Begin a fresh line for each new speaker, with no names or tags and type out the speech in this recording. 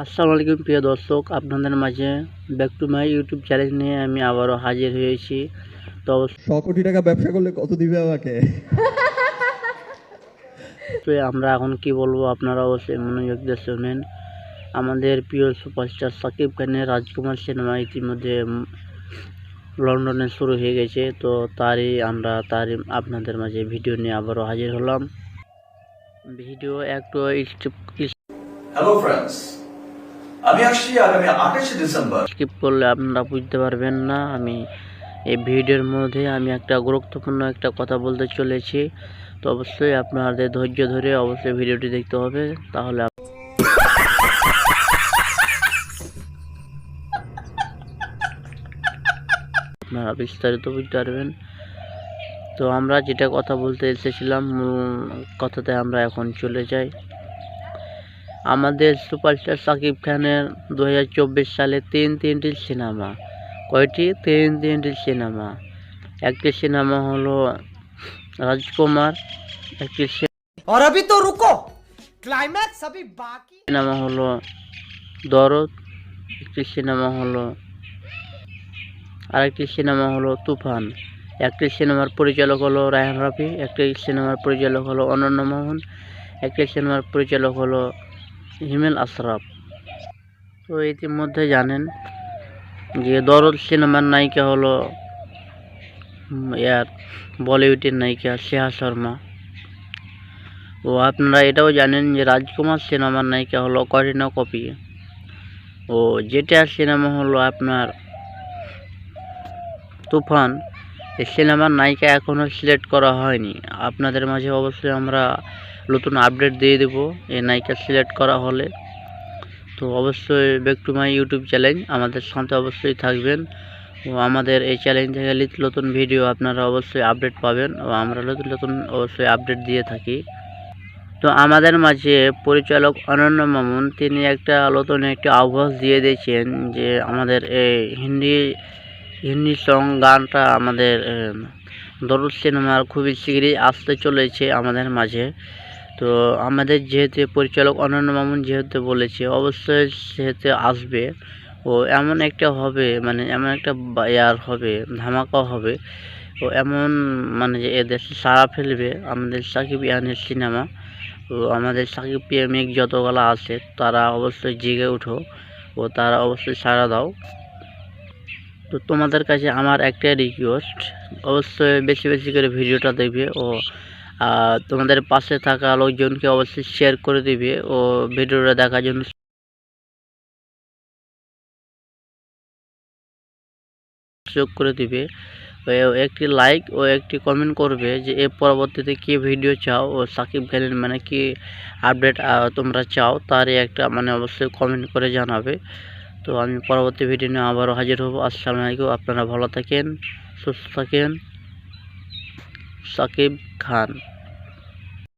আসসালামু আলাইকুম প্রিয় দর্শক। আপনাদের মাঝে back to my YouTube channel নিয়ে আমি আবারও হাজির হয়েছি। তো
শ কোটি টাকা ব্যবসা করলে কত দিবে আমাকে?
অবশ্যই আমরা এখন কি বলব আপনারা অবশ্যই মনোযোগ দিয়ে শোনেন। আমাদের প্রিয় সুপারস্টার সাকিব খানের রাজকুমার সিনেমা ইতিমধ্যে লন্ডনে শুরু হয়ে গেছে। তো তারই আমরা তারই আপনাদের মাঝে ভিডিও নিয়ে আবারও হাজির হলাম। ভিডিও একটু
হ্যালো ফ্রেন্ডস আমি আসছি আগামী আঠাশে ডিসেম্বর।
স্কিপ করলে আপনারা বুঝতে পারবেন না, আমি এই ভিডিওর মধ্যে আমি একটা গুরুত্বপূর্ণ একটা কথা বলতে চলেছি। তো অবশ্যই আপনাদের ধৈর্য ধরে অবশ্যই ভিডিওটি দেখতে হবে, তাহলে আপনারা বিস্তারিত বুঝতে পারবেন। তো আমরা যেটা কথা বলতে এসেছিলাম কথাতে আমরা এখন চলে যাই। আমাদের সুপারস্টার সাকিব খানের দু সালে তিন তিনটি সিনেমা কয়টি তিন তিনটি সিনেমা একটি সিনেমা হলো রাজকুমার একটি
और अभी तो रुको क्लाइमैक्स अभी बाकी
সিনেমা হলো দরদ একটি সিনেমা হলো আরেকটি সিনেমা হলো তুফান একটি সিনেমার পরিচালক হলো রায়হান রাফি একটি সিনেমার পরিচালক হলো অনন্য মোহন একটি সিনেমার পরিচালক হলো হিমেল আশরাফ। তো ইতিমধ্যে জানেন যে দরদ সিনেমার নায়িকা হলো ইয়ার বলিউডের নায়িকা স্নেহা শর্মা। ও আপনারা এটাও জানেন যে রাজকুমার সিনেমার নায়িকা হলো করিনা কপি। ও যেটা সিনেমা হলো আপনার তুফান। এই সিনেমার নায়িকা এখনও সিলেক্ট করা হয়নি। আপনাদের মাঝে অবশ্যই আমরা নতুন আপডেট দিয়ে দেবো এই নায়িকা সিলেক্ট করা হলে। তো অবশ্যই back to my YouTube channel আমাদের সাথে অবশ্যই থাকবেন। ও আমাদের এই চ্যানেল থেকে নতুন ভিডিও আপনারা অবশ্যই আপডেট পাবেন ও আমরা নতুন নতুন অবশ্যই আপডেট দিয়ে থাকি। তো আমাদের মাঝে পরিচালক অনন্য মামুন, তিনি একটা নতুন একটি আভাস দিয়ে দিয়েছেন যে আমাদের এই হিন্দি হিন্দি সং গানটা আমাদের দরদ সিনেমার খুবই শীঘ্রই আসতে চলেছে আমাদের মাঝে। তো আমাদের যেহেতু পরিচালক অনন্য মামুন যেহেতু বলেছে, অবশ্যই সেহেতু আসবে। ও এমন একটা হবে মানে এমন একটা ইয়ার হবে, ধামাকা হবে। ও এমন মানে যে এদের সারা ফেলবে আমাদের সাকিব ইয়ানের সিনেমা ও আমাদের সাকিব প্রেমিক যতগুলো আছে, তারা অবশ্যই জেগে উঠো। ও তারা অবশ্যই সাড়া দাও। তো তোমাদের কাছে আমার একটা রিকোয়েস্ট অবশ্যই বেশি বেশি করে ভিডিওটা দেখবে ও তোমাদের পাশে থাকা লোকজনকে অবশ্যই শেয়ার করে দিবে ও ভিডিওটা দেখার জন্য। যোগ করে দিবে। ও একটি লাইক ও একটি কমেন্ট করবে যে এর পরবর্তীতে কি ভিডিও চাও? ও সাকিব খানের মানে কি আপডেট তোমরা চাও? তারই একটা মানে অবশ্যই কমেন্ট করে জানাবে। তো আমি পরবর্তী ভিডিও নিয়ে আবারও হাজির হব। আসসালামু আলাইকুম, আপনারা ভালো থাকেন, সুস্থ থাকেন। সাকিব খান।